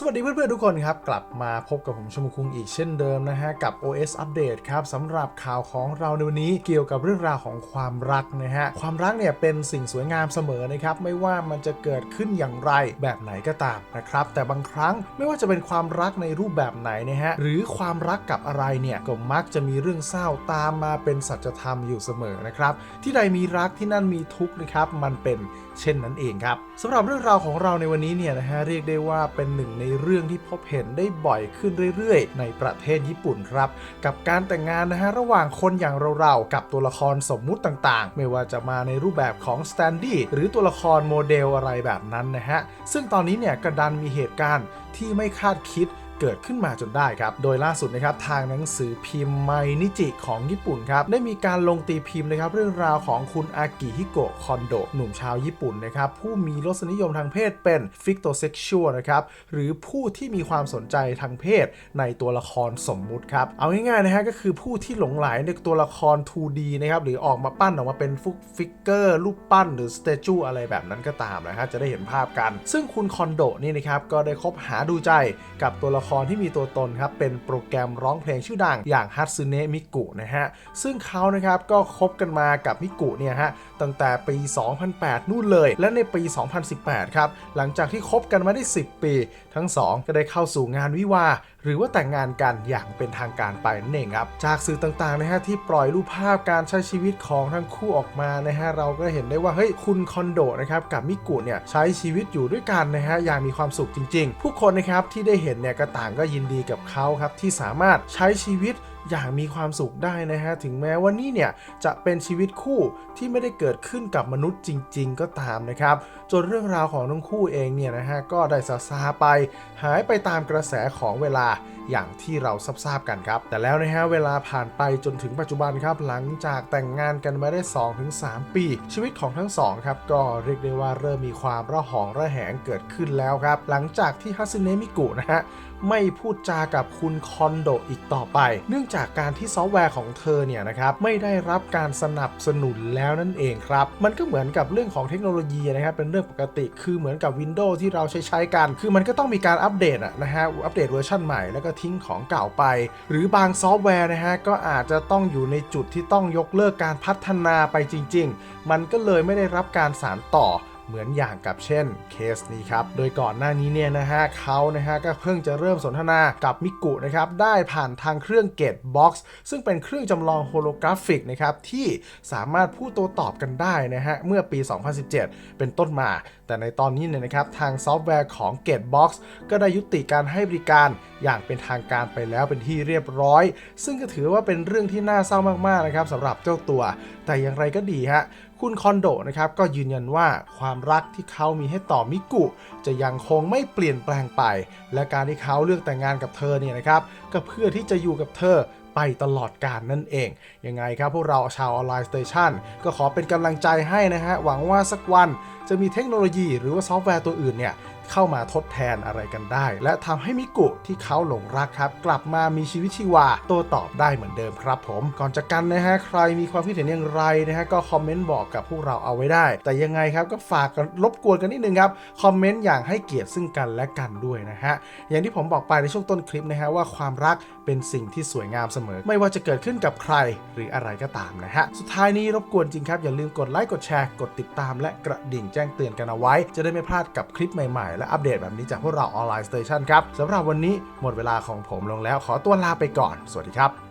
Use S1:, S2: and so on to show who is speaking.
S1: สวัสดีเพื่อนๆทุกคนครับ กลับมาพบกับผมชมคุงอีกเช่นเดิมนะฮะ กับ OS Update ครับสำหรับข่าวของเราในวันนี้เกี่ยวกับเรื่องราวของความรักนะฮะ ความรักเนี่ยเป็นสิ่งสวยงามเสมอนะครับ ไม่ว่ามันจะเกิดขึ้นอย่างไรแบบไหนก็ตามนะครับ แต่บางครั้งไม่ว่าจะเป็นความรักในรูปแบบไหนนะฮะ หรือความรักกับอะไรเนี่ยก็มักจะมีเรื่องเศร้าตามมาเป็นสัจธรรมอยู่เสมอนะครับที่ใดมีรักที่นั่นมีทุกข์นะครับมันเป็นเช่นนั้นเองครับสำหรับเรื่องราวของเราในวันนี้เนี่ยนะฮะเรียกได้ว่าเป็นหนึ่งในเรื่องที่พบเห็นได้บ่อยขึ้นเรื่อยๆ ในประเทศญี่ปุ่นครับ กับการแต่งงานนะฮะระหว่างคนอย่างเราๆ กับตัวละครสมมุติต่างๆ ไม่ว่าจะมาในรูปแบบของสแตนดี้หรือตัวละครโมเดลอะไรแบบนั้นนะฮะซึ่งตอนนี้เนี่ยกระดันมีเหตุการณ์ที่ไม่คาดคิด เกิดขึ้นมาจนได้ครับ โดยล่าสุดนะครับทางหนังสือพิมพ์ไมนิจิของญี่ปุ่นครับได้มีการลงตีพิมพ์นะครับเรื่องราวของคุณอากิฮิโกะคอนโดหนุ่มชาวญี่ปุ่นนะครับผู้มีรสนิยมทางเพศเป็นฟิกโตเซ็กชวลนะครับหรือผู้ที่มีความสนใจทางเพศในตัวละครสมมุติครับเอาง่ายๆนะฮะก็คือผู้ที่หลงไหลในตัวละคร 2D นะครับหรือออกมาปั้นออกมาเป็นฟุกฟิกเกอร์รูปปั้นหรือสเตจูอะไรแบบนั้นก็ตามนะฮะจะได้เห็นภาพกัน ซึ่งคุณคอนโดนี่นะครับก็ได้คบหาดูใจกับตัวละครที่มีตัวตนครับเป็นโปรแกรมร้องเพลงชื่อดังอย่างฮัตสึเนะมิกุนะฮะซึ่งเขานะครับก็คบกันมากับมิกุเนี่ยฮะตั้งแต่ปี 2008 นู่นเลย และในปี 2018 ครับ หลังจากที่คบกันมาได้ 10 ปี ทั้งสองก็ได้เข้าสู่งานวิวาหรือว่าแต่งงานกันอย่างเป็นทางการไปนั่นเองครับ จากสื่อต่างๆนะฮะที่ปล่อยรูปภาพการใช้ชีวิตของทั้งคู่ออกมานะฮะเราก็เห็นได้ว่าเฮ้ยคุณคอนโดนะครับกับมิกุเนี่ยใช้ชีวิตอยู่ด้วยกันนะฮะอย่างมีความสุขจริง ๆ ผู้คนนะครับที่ได้เห็นเนี่ยก็ตางก็ยินดีกับเขาครับที่สามารถใช้ชีวิต อย่างมีความสุขได้นะฮะ ถึงแม้ว่านี่เนี่ยจะเป็นชีวิตคู่ที่ไม่ได้เกิดขึ้นกับมนุษย์จริง ๆ ก็ตามนะครับ จนเรื่องราวของทั้งคู่เองเนี่ยนะฮะก็ได้ซาซาไป หายไปตามกระแสของเวลาอย่างที่เราทราบกันครับ แต่แล้วนะฮะเวลาผ่านไปจนถึงปัจจุบันครับ หลังจากแต่งงานกันมาได้ 2-3 ปี ชีวิตของทั้งสองครับก็เรียกได้ว่าเริ่มมีความระหองระแหงเกิดขึ้นแล้วครับ หลังจากที่ฮัสเนะมิกุนะฮะไม่พูดจากับคุณคอนโดอีกต่อไป เนื่องจากากการที่ซอฟต์แวร์ของเธอเนี่ยนะครับไม่ได้รับการสนับสนุนแล้วนั่นเองครับ มันก็เหมือนกับเรื่องของเทคโนโลยีนะครับเป็นเรื่องปกติคือเหมือนกับ Windows ที่เราใช้ใช้กัน คือมันก็ต้องมีการอัปเดตนะฮะอัปเดตเวอร์ชันใหม่แล้วก็ทิ้งของเก่าไป หรือบางซอฟต์แวร์นะฮะก็อาจจะต้องอยู่ในจุดที่ต้องยกเลิกการพัฒนาไปจริง ๆ มันก็เลยไม่ได้รับการสานต่อ เหมือนอย่างกับเช่นเคสนี้ครับ โดยก่อนหน้านี้เนี่ยนะฮะเขานะฮะก็เพิ่งจะเริ่มสนทนากับมิกุนะครับได้ผ่านทางเครื่องเกตบ็อกซ์ซึ่งเป็นเครื่องจำลองโฮโลกราฟิกนะครับที่สามารถพูดโต้ตอบกันได้นะฮะเมื่อปี 2017 เป็นต้นมา แต่ในตอนนี้เนี่ยนะครับทางซอฟต์แวร์ของ Gatebox ก็ได้ยุติการให้บริการอย่างเป็นทางการไปแล้วเป็นที่เรียบร้อย ซึ่งก็ถือว่าเป็นเรื่องที่น่าเศร้ามากๆนะครับสำหรับเจ้าตัว แต่อย่างไรก็ดีฮะ คุณคอนโดนะครับก็ยืนยันว่าความรักที่เขามีให้ต่อมิกุ จะยังคงไม่เปลี่ยนแปลงไป และการที่เขาเลือกแต่งงานกับเธอเนี่ยนะครับก็เพื่อที่จะอยู่กับเธอไปตลอดกาลนั่นเอง ยังไงครับพวกเราชาวออนไลน์สเตชันก็ขอเป็นกำลังใจให้นะฮะ หวังว่าสักวันจะมีเทคโนโลยีหรือว่าซอฟต์แวร์ตัวอื่นเนี่ย เข้ามาทดแทนอะไรกันได้ และทำให้มิกุที่เขาหลงรักครับ กลับมามีชีวิตชีวาโต้ตอบได้เหมือนเดิมครับผม ก่อนจากกันนะฮะใครมีความคิดเห็นอย่างไรนะฮะก็คอมเมนต์บอกกับพวกเราเอาไว้ได้ แต่ยังไงครับก็ฝากกันรบกวนกันนิดนึงครับคอมเมนต์อย่างให้เกียรติซึ่งกันและกันด้วยนะฮะอย่างที่ผมบอกไปในช่วงต้นคลิปนะฮะว่าความรักเป็นสิ่งที่สวยงามเสมอ ไม่ว่าจะเกิดขึ้นกับใครหรืออะไรก็ตามนะฮะสุดท้ายนี้รบกวนจริงครับอย่าลืมกดไลค์กดแชร์กดติดตาม และกระดิ่งแจ้งเตือนกันเอาไว้ จะได้ไม่พลาดกับคลิปใหม่ๆและอัปเดตแบบนี้จากพวกเราออนไลน์สเตชันครับสำหรับวันนี้หมดเวลาของผมลงแล้ว ขอตัวลาไปก่อน สวัสดีครับ